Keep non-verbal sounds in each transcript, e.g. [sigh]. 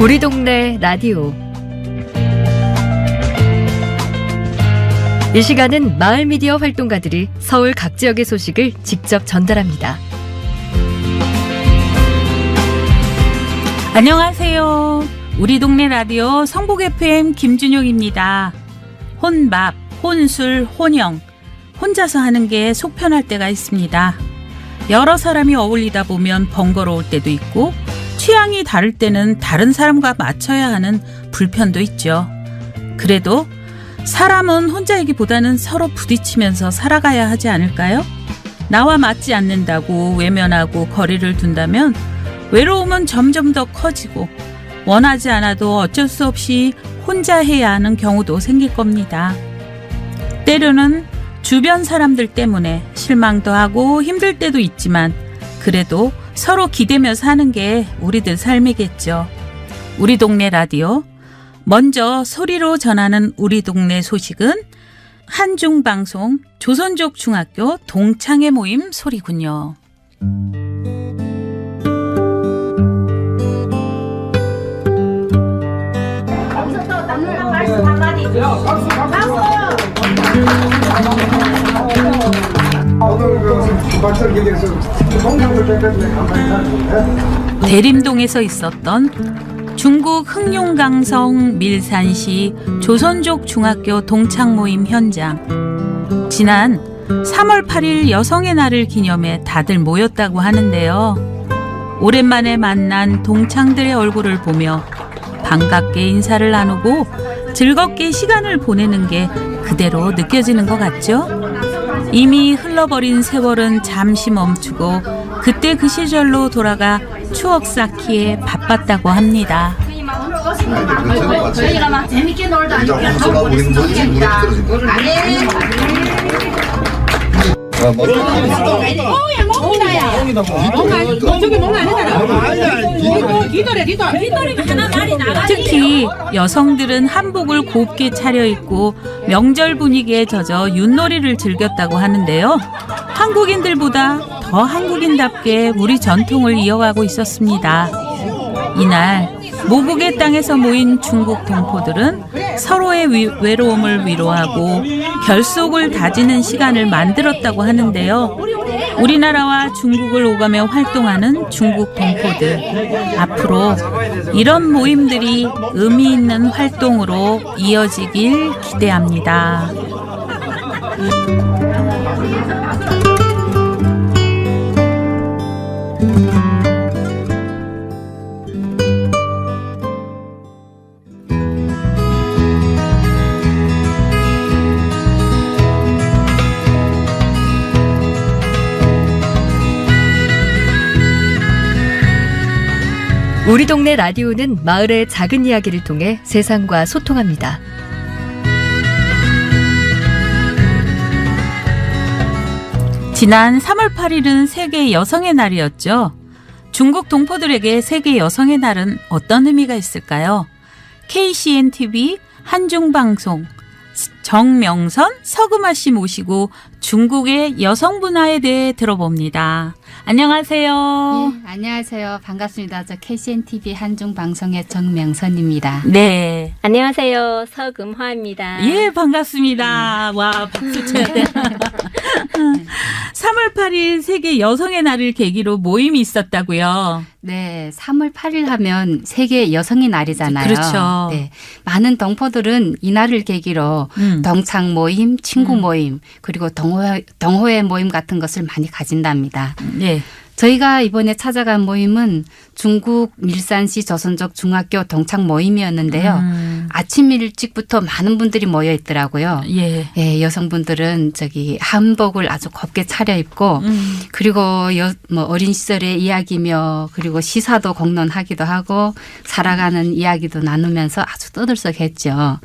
우리 동네 라디오 이 시간은 마을 미디어 활동가들이 서울 각 지역의 소식을 직접 전달합니다. 안녕하세요. 우리 동네 라디오 성북 FM 김준용입니다. 혼밥, 혼술, 혼영. 혼자서 하는 게 속 편할 때가 있습니다. 여러 사람이 어울리다 보면 번거로울 때도 있고, 취향이 다를 때는 다른 사람과 맞춰야 하는 불편도 있죠. 그래도 사람은 혼자이기보다는 서로 부딪히면서 살아가야 하지 않을까요? 나와 맞지 않는다고 외면하고 거리를 둔다면 외로움은 점점 더 커지고 원하지 않아도 어쩔 수 없이 혼자 해야 하는 경우도 생길 겁니다. 때로는 주변 사람들 때문에 실망도 하고 힘들 때도 있지만 그래도 서로 기대며 사는 게 우리들 삶이겠죠. 우리 동네 라디오. 먼저 소리로 전하는 우리 동네 소식은 한중방송 조선족 중학교 동창회 모임 소리군요. 오늘 그 박설기에서 동상을 대림동에서 있었던 중국 흑룡강성 밀산시 조선족 중학교 동창 모임 현장. 지난 3월 8일 여성의 날을 기념해 다들 모였다고 하는데요. 오랜만에 만난 동창들의 얼굴을 보며 반갑게 인사를 나누고 즐겁게 시간을 보내는 게 그대로 느껴지는 것 같죠? 이미 흘러버린 세월은 잠시 멈추고 그때 그 시절로 돌아가 추억 쌓기에 바빴다고 합니다. 저희가 막 재밌게 놀다 특히 여성들은 한복을 곱게 차려입고 명절 분위기에 젖어 윷놀이를 즐겼다고 하는데요. 한국인들보다 더 한국인답게 우리 전통을 이어가고 있었습니다. 이날 모국의 땅에서 모인 중국 동포들은 서로의 위- 외로움을 위로하고 결속을 다지는 시간을 만들었다고 하는데요. 우리나라와 중국을 오가며 활동하는 중국 동포들. 앞으로 이런 모임들이 의미 있는 활동으로 이어지길 기대합니다. 우리 동네 라디오는 마을의 작은 이야기를 통해 세상과 소통합니다. 지난 3월 8일은 세계 여성의 날이었죠. 중국 동포들에게 세계 여성의 날은 어떤 의미가 있을까요? KCN TV 한중방송 정명선 서금아 씨 모시고 중국의 여성 문화에 대해 들어봅니다. 안녕하세요. 예, 안녕하세요. 반갑습니다. 저 KCN TV 한중 방송의 정명선입니다. 네. 안녕하세요. 서금화입니다. 예, 반갑습니다. 와, 박수 쳐야 돼. [laughs] 3월 8일 세계 여성의 날을 계기로 모임이 있었다고요. 네, 3월 8일 하면 세계 여성의 날이잖아요. 그렇죠. 네, 많은 동포들은 이 날을 계기로 음. 동창 모임, 친구 음. 모임, 그리고 동호회, 동호회 모임 같은 것을 많이 가진답니다. 예. 저희가 이번에 찾아간 모임은 중국 밀산시 조선족 중학교 동창 모임이었는데요. 음, 아침 일찍부터 많은 분들이 모여 있더라고요. 예. 예, 여성분들은 저기 한복을 아주 곱게 차려입고 음, 그리고 여, 뭐 어린 시절의 이야기며 그리고 시사도 공론하기도 하고 살아가는 이야기도 나누면서 아주 떠들썩했죠.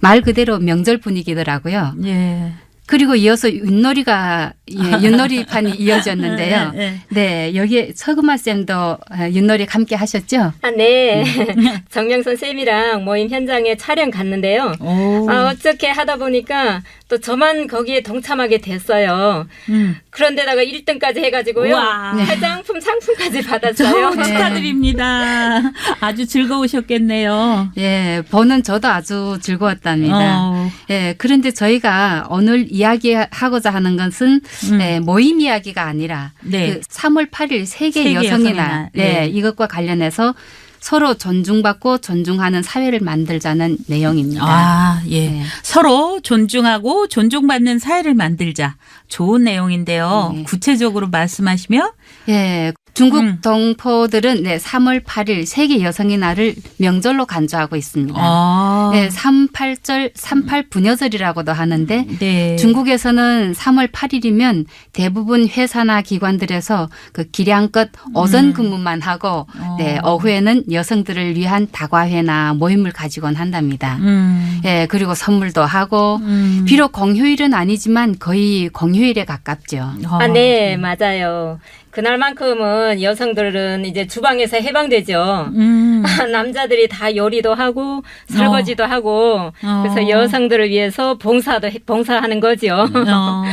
말 그대로 명절 분위기더라고요. 예. 그리고 이어서 윷놀이가 예, 윷놀이판이 [laughs] 이어졌는데요. 네, 네. 네, 여기 서금아 쌤도 어, 윷놀이 함께 하셨죠? 아, 네. [laughs] 정명선 쌤이랑 모임 현장에 촬영 갔는데요. 오. 아, 어떻게 하다 보니까 또 저만 거기에 동참하게 됐어요. 음. 그런데다가 1등까지 해가지고요. 우와. 화장품 상품까지 저 [laughs] 받았어요. 네. 축하드립니다. 아주 즐거우셨겠네요. 예, 보는 저도 아주 즐거웠답니다. 어. 예, 그런데 저희가 오늘 이야기하고자 하는 것은 음. 예, 모임 이야기가 아니라 네. 그 3월 8일 세계, 세계 여성의 여성의 날, 날. 네. 네. 이것과 관련해서 서로 존중받고 존중하는 사회를 만들자는 내용입니다. 아, 예. 네. 서로 존중하고 존중받는 사회를 만들자. 좋은 내용인데요. 네. 구체적으로 말씀하시면 예, 중국 음. 동포들은 네, 3월 8일 세계 여성의 날을 명절로 간주하고 있습니다. 아. 네, 38절, 38 분여절이라고도 하는데 네. 중국에서는 3월 8일이면 대부분 회사나 기관들에서 그 기량껏 오전 근무만 하고 음. 어. 네, 오후에는 여성들을 위한 다과회나 모임을 가지곤 한답니다. 음. 예, 그리고 선물도 하고 음. 비록 공휴일은 아니지만 거의 공휴일에 가깝죠. 어. 아, 네, 맞아요. 그날만큼은 여성들은 이제 주방에서 해방되죠. 음. 남자들이 다 요리도 하고 설거지도 하고 어. 그래서 여성들을 위해서 봉사도 해- 봉사하는 거죠. 어.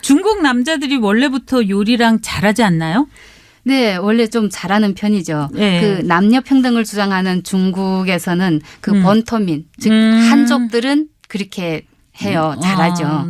중국 남자들이 원래부터 요리랑 잘하지 않나요? 네, 원래 좀 잘하는 편이죠. 네. 그 남녀 평등을 주장하는 중국에서는 그 음. 본토민, 즉 음. 한족들은 그렇게 해요. 잘하죠. 어.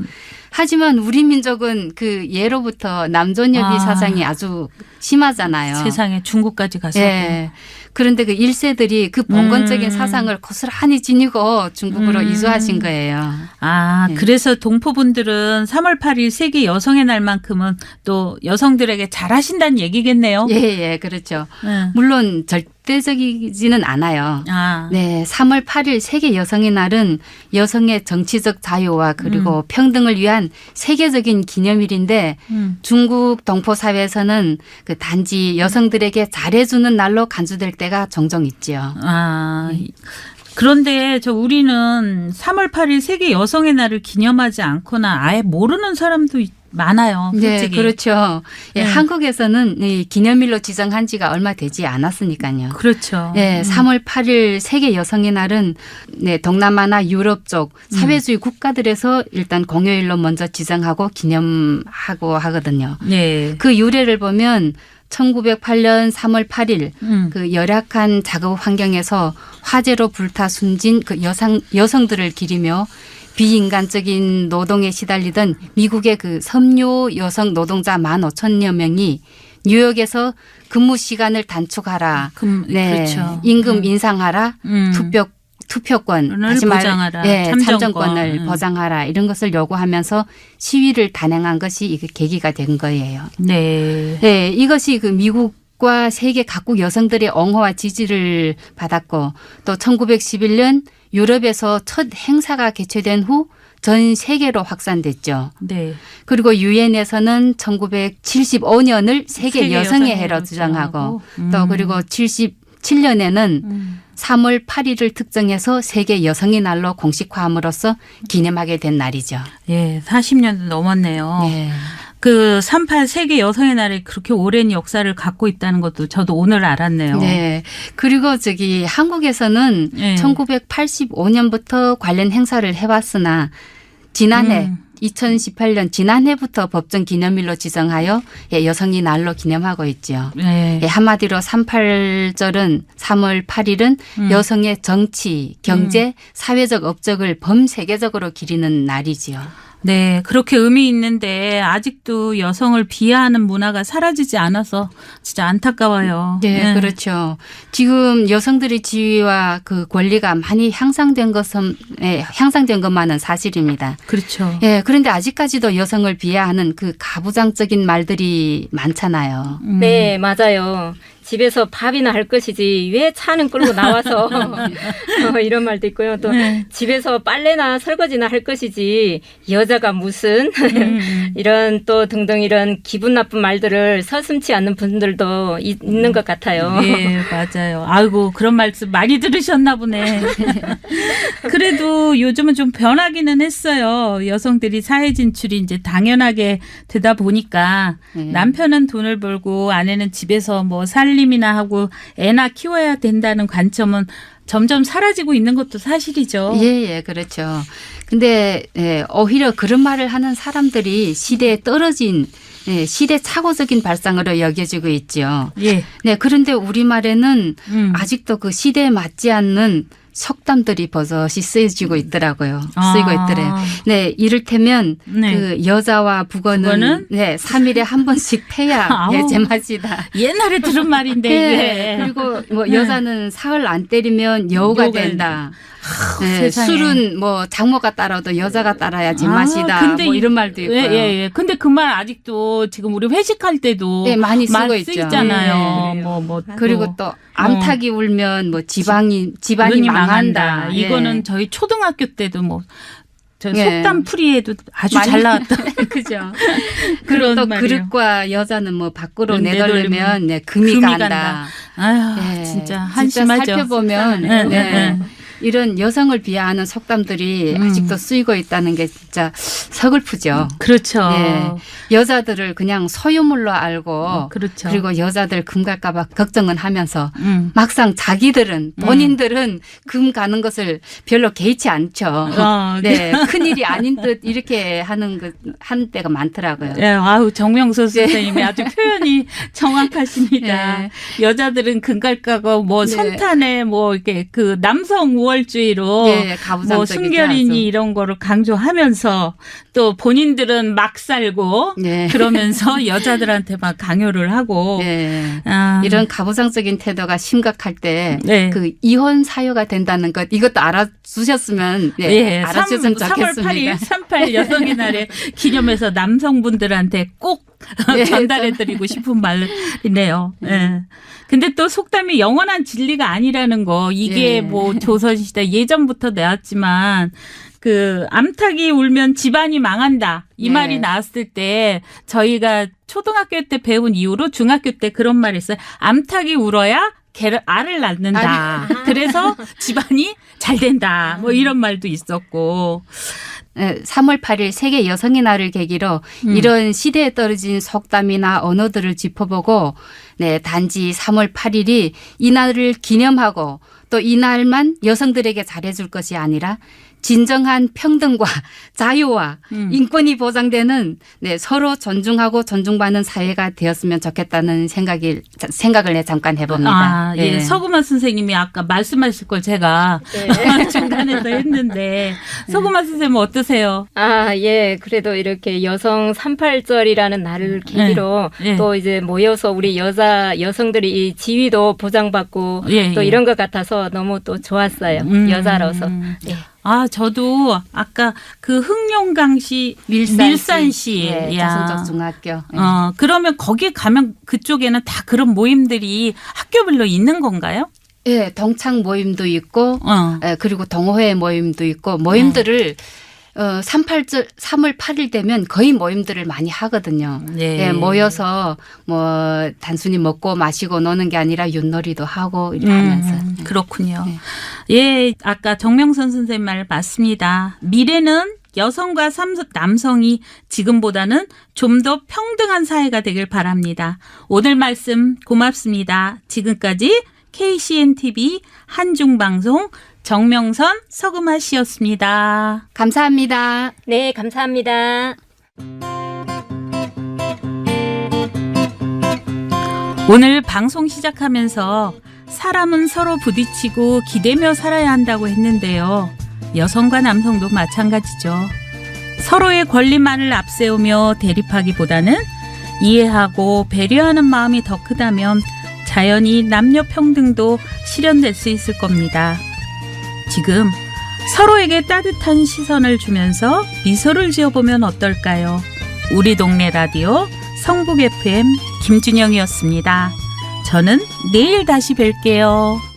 하지만 우리 민족은 그 예로부터 남존여비 아. 사상이 아주 심하잖아요. 세상에 중국까지 가서. 예. 그런데 그 일세들이 그 봉건적인 음. 사상을 고스란히 지니고 중국으로 음. 이주하신 거예요. 아, 네. 그래서 동포분들은 3월 8일 세계 여성의 날만큼은 또 여성들에게 잘하신다는 얘기겠네요. 예, 예, 그렇죠. 응. 물론 절 대적이지는 않아요. 아, 네, 3월 8일 세계 여성의 날은 여성의 정치적 자유와 음. 그리고 평등을 위한 세계적인 기념일인데 음. 중국 동포 사회에서는 그 단지 여성들에게 잘해주는 날로 간주될 때가 종종 있지요. 아. 그런데 저 우리는 3월 8일 세계 여성의 날을 기념하지 않거나 아예 모르는 사람도 있- 많아요. 네, 솔직히. 그렇죠. 예, 네. 한국에서는 이 기념일로 지정한 지가 얼마 되지 않았으니까요. 그렇죠. 네, 3월 8일 세계 여성의 날은 네, 동남아나 유럽 쪽 사회주의 국가들에서 일단 공휴일로 먼저 지정하고 기념하고 하거든요. 네. 그 유래를 보면 1908년 3월 8일 음. 그 열악한 작업 환경에서 화재로 불타 숨진 그 여성 여성들을 기리며 비인간적인 노동에 시달리던 미국의 그 섬유 여성 노동자 15,000여 명이 뉴욕에서 근무 시간을 단축하라. 금, 네. 그렇죠. 임금 음. 인상하라. 음. 투표 투표권 을 다시 말 보장하라. 예, 참정권. 참정권을 음. 보장하라 이런 것을 요구하면서 시위를 단행한 것이 이게 계기가 된 거예요. 네. 네, 이것이 그 미국 과 세계 각국 여성들의 옹호와 지지를 받았고 또 1911년 유럽에서 첫 행사가 개최된 후 전 세계로 확산됐죠. 네. 그리고 유엔에서는 1975년을 세계, 세계 여성의 해로 주장하고 주장하고. 또 음. 그리고 77년에는 음. 3월 8일을 특정해서 세계 여성의 날로 공식화함으로써 기념하게 된 날이죠. 예, 40년도 넘었네요. 네. 그 38 세계 여성의 날이 그렇게 오랜 역사를 갖고 있다는 것도 저도 오늘 알았네요. 네. 그리고 저기 한국에서는 네. 1985년부터 관련 행사를 해왔으나 지난해 음. 2018년 지난해부터 법정 기념일로 지정하여 예, 여성의 날로 기념하고 있죠. 네. 예, 한마디로 38절은 3월 8일은 음. 여성의 정치, 경제, 사회적 업적을 범세계적으로 기리는 날이지요. 네, 그렇게 의미 있는데 아직도 여성을 비하하는 문화가 사라지지 않아서 진짜 안타까워요. 네, 그렇죠. 지금 여성들의 지위와 그 권리가 많이 향상된 것은 예, 향상된 것만은 사실입니다. 그렇죠. 예, 그런데 아직까지도 여성을 비하하는 그 가부장적인 말들이 많잖아요. 음. 네, 맞아요. 집에서 밥이나 할 것이지 왜 차는 끌고 나와서 [laughs] [laughs] 어, 이런 말도 있고요. 또 네. 집에서 빨래나 설거지나 할 것이지 여자가 무슨 음. [laughs] 이런 또 등등 이런 기분 나쁜 말들을 서슴치 않는 분들도 이- 있는 것 같아요. 예, 맞아요. 아이고, 그런 말씀 많이 들으셨나 보네. 그래도 요즘은 좀 변하기는 했어요. 여성들이 사회 진출이 이제 당연하게 되다 보니까 네. 남편은 돈을 벌고 아내는 집에서 뭐 살림 이나 하고 애나 키워야 된다는 관점은 점점 사라지고 있는 것도 사실이죠. 예, 예, 그렇죠. 근데 예, 오히려 그런 말을 하는 사람들이 시대에 떨어진 예, 시대착오적인 발상으로 여겨지고 있죠. 예. 네, 그런데 우리말에는 음. 아직도 그 시대에 맞지 않는 속담들이 버섯이 쓰여지고 있더라고요. 아. 쓰이고 있더래요. 네, 이를테면 네. 그 여자와 북어는, 북어는? 네, 3일에 한 번씩 패야. [laughs] 예, 제맛이다. 옛날에 들은 말인데 네. 그리고 뭐 네. 여자는 사흘 안 때리면 여우가 여우가 된다. 아, 네. 술은 뭐 장모가 따라도 여자가 따라야 아, 제맛이다. 근데 뭐 이- 이런 말도 있고요. 예, 예, 예. 근데 그 말 아직도 지금 우리 회식할 때도 네, 많이 쓰고. 쓰이잖아요. 네. 뭐, 뭐. 그리고 또또 암탉이 울면 뭐 지방이 집안이 눈이 망한다. 망한다. 예. 이거는 저희 초등학교 때도 뭐, 저 예. 속담 풀이에도 아주 많이 잘 [laughs] 나왔던 그죠. 그리고 또 말이에요. 그릇과 여자는 뭐 밖으로 음, 내돌리면 네, 금이, 금이 간다. 간다. 아휴, 예, 진짜 한심하죠. 살펴보면 네, 네, 네, 네. 이런 여성을 비하하는 속담들이 음. 아직도 쓰이고 있다는 게 진짜 서글프죠. 그렇죠. 예. 여자들을 그냥 소유물로 알고 어, 그렇죠. 그리고 여자들 금 갈까 봐 걱정은 하면서 음. 막상 자기들은 본인들은 금 가는 것을 별로 개의치 않죠. 어, [laughs] 네, [laughs] 큰 일이 아닌 듯 이렇게 하는 그 한 때가 많더라고요. 예, 아우 정명서 네. 선생님이 아주 표현이 [laughs] 정확하십니다. 네. 여자들은 금 갈까 고 뭐 네. 선탄에 뭐 이렇게 그 남성 우 월주의로 네, 가부장적이죠. 뭐 순결이니 아주. 이런 거를 강조하면서 또 본인들은 막 살고 네. 그러면서 [laughs] 여자들한테 막 강요를 하고 네. 아, 이런 가부장적인 태도가 심각할 때그 네. 이혼 사유가 된다는 것 이것도 알아주셨으면 네, 예, 알아주셨으면 3, 월 좋겠습니다. 8일 38 여성의 날에 [laughs] 기념해서 남성분들한테 꼭 네, [laughs] 전달해드리고 싶은 말이네요. 예. 근데 또 속담이 영원한 진리가 아니라는 거 이게 예. 뭐 조선시대 예전부터 나왔지만 그 암탉이 울면 집안이 망한다 이 네. 말이 나왔을 때 저희가 초등학교 때 배운 이후로 중학교 때 그런 말이 있어요. 암탉이 울어야 개를 알을 낳는다. 그래서 [laughs] 집안이 잘 된다. 뭐 이런 말도 있었고. 네, 3월 8일 세계 여성의 날을 계기로 음. 이런 시대에 떨어진 속담이나 언어들을 짚어보고 네, 단지 3월 8일이 이 날을 기념하고 또 이 날만 여성들에게 잘해줄 것이 아니라 진정한 평등과 자유와 음. 인권이 보장되는 네, 서로 존중하고 존중받는 사회가 되었으면 좋겠다는 생각이 생각을 네, 잠깐 해봅니다. 아, 예. 네. 서구만 선생님이 아까 말씀하실 걸 제가 네. [laughs] 중간에서 했는데 서구만 선생님 어떠세요? 아, 예. 그래도 이렇게 여성 38절이라는 날을 계기로 네. 또 이제 모여서 우리 여자 여성들이 이 지위도 보장받고 예, 또 예. 이런 것 같아서 너무 또 좋았어요. 음. 여자로서. 예. 아, 저도 아까 그 흥룡강시 밀산시, 밀산시. 네, 야. 자선적 중학교. 네. 어, 그러면 거기 가면 그쪽에는 다 그런 모임들이 학교별로 있는 건가요? 예, 동창 모임도 있고 어. 예, 그리고 동호회 모임도 있고 모임들을 어, 38절 3월 8일 되면 거의 모임들을 많이 하거든요. 네. 예, 모여서 뭐 단순히 먹고 마시고 노는 게 아니라 윷놀이도 하고 이렇게 하면서. 음, 그렇군요. 네. 예, 아까 정명선 선생님 말 맞습니다. 미래는 여성과 삼- 남성이 지금보다는 좀 더 평등한 사회가 되길 바랍니다. 오늘 말씀 고맙습니다. 지금까지 KCN TV 한중방송 정명선 서금아 씨였습니다. 감사합니다. 네, 감사합니다. 오늘 방송 시작하면서 사람은 서로 부딪히고 기대며 살아야 한다고 했는데요. 여성과 남성도 마찬가지죠. 서로의 권리만을 앞세우며 대립하기보다는 이해하고 배려하는 마음이 더 크다면 자연히 남녀 평등도 실현될 수 있을 겁니다. 지금 서로에게 따뜻한 시선을 주면서 미소를 지어보면 어떨까요? 우리 동네 라디오 성북 FM 김준영이었습니다. 저는 내일 다시 뵐게요.